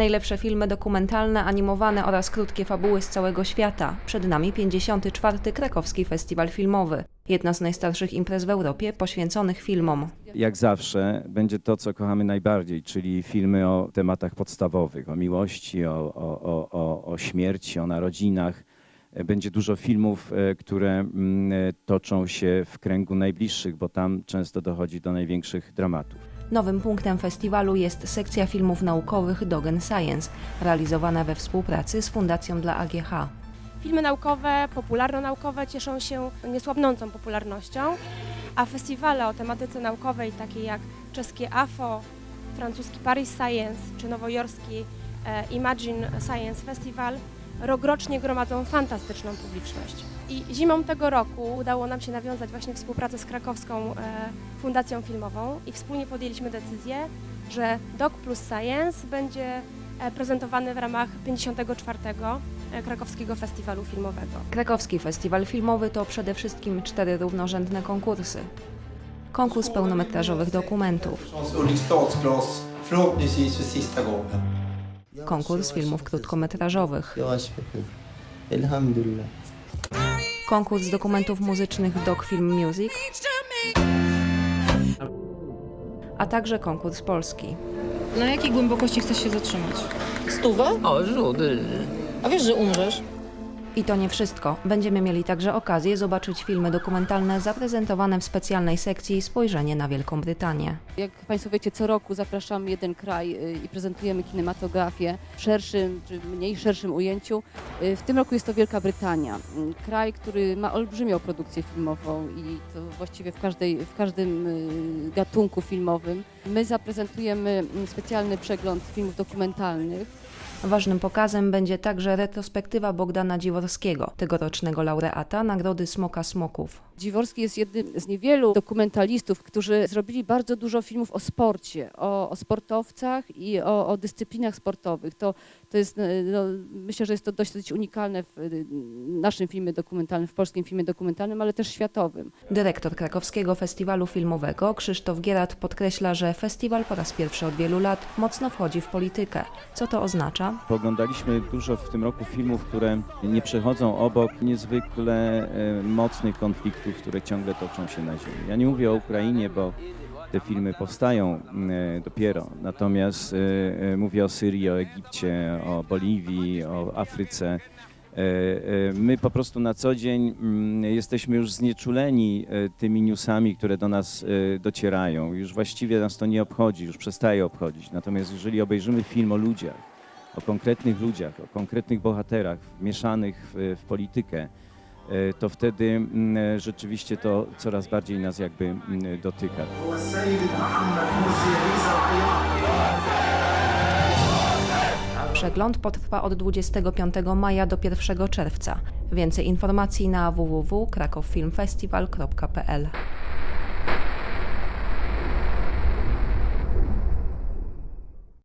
Najlepsze filmy dokumentalne, animowane oraz krótkie fabuły z całego świata. Przed nami 54. Krakowski Festiwal Filmowy. Jedna z najstarszych imprez w Europie poświęconych filmom. Jak zawsze będzie to, co kochamy najbardziej, czyli filmy o tematach podstawowych, o miłości, o, o, o, o, śmierci, o narodzinach. Będzie dużo filmów, e, które mm, e, toczą się w kręgu najbliższych, bo tam często dochodzi do największych dramatów. Nowym punktem festiwalu jest sekcja filmów naukowych Dogen Science, realizowana we współpracy z Fundacją dla AGH. Filmy naukowe, popularno-naukowe cieszą się niesłabnącą popularnością, a festiwale o tematyce naukowej, takie jak czeskie AFO, francuski Paris Science czy nowojorski e, Imagine Science Festival rokrocznie gromadzą fantastyczną publiczność. I zimą tego roku udało nam się nawiązać właśnie współpracę z krakowską e, Fundacją Filmową i wspólnie podjęliśmy decyzję, że Doc Plus Science będzie e, prezentowany w ramach 54. e, Krakowskiego Festiwalu Filmowego. Krakowski Festiwal Filmowy to przede wszystkim cztery równorzędne konkursy. Konkurs pełnometrażowych dokumentów, konkurs filmów krótkometrażowych, konkurs dokumentów muzycznych Doc Film Music, a także konkurs polski. Na jakiej głębokości chcesz się zatrzymać? Stówę? O, żudy. A wiesz, że umrzesz? I to nie wszystko. Będziemy mieli także okazję zobaczyć filmy dokumentalne zaprezentowane w specjalnej sekcji Spojrzenie na Wielką Brytanię. Jak Państwo wiecie, co roku zapraszamy jeden kraj y, i prezentujemy kinematografię w szerszym czy mniej szerszym ujęciu. Y, W tym roku jest to Wielka Brytania. Y, Kraj, który ma olbrzymią produkcję filmową i to właściwie w, każdej, w każdym y, gatunku filmowym. My zaprezentujemy mm, specjalny przegląd filmów dokumentalnych. Ważnym pokazem będzie także retrospektywa Bogdana Dziworskiego, tegorocznego laureata Nagrody Smoka Smoków. Dziworski jest jednym z niewielu dokumentalistów, którzy zrobili bardzo dużo filmów o sporcie, o, o sportowcach i o, o dyscyplinach sportowych. To, to jest, e, no, myślę, że jest to dość, dość unikalne w naszym filmie dokumentalnym, w polskim filmie dokumentalnym, ale też światowym. Dyrektor Krakowskiego Festiwalu Filmowego Krzysztof Gierat podkreśla, że festiwal po raz pierwszy od wielu lat mocno wchodzi w politykę. Co to oznacza? Poglądaliśmy dużo w tym roku filmów, które nie przechodzą obok niezwykle e, mocnych konfliktów, które ciągle toczą się na ziemi. Ja nie mówię o Ukrainie, bo te filmy powstają e, dopiero. Natomiast e, e, mówię o Syrii, o Egipcie, o Boliwii, o Afryce. My po prostu na co dzień mm, jesteśmy już znieczuleni tymi newsami, które do nas docierają. Już właściwie nas to nie obchodzi, już przestaje obchodzić. Natomiast jeżeli obejrzymy film o ludziach, o konkretnych ludziach, o konkretnych bohaterach mieszanych w, w politykę, to wtedy mm, e, rzeczywiście to coraz bardziej nas jakby mm, dotyka. Przegląd potrwa od 25 maja do 1 czerwca. Więcej informacji na www.krakowfilmfestival.pl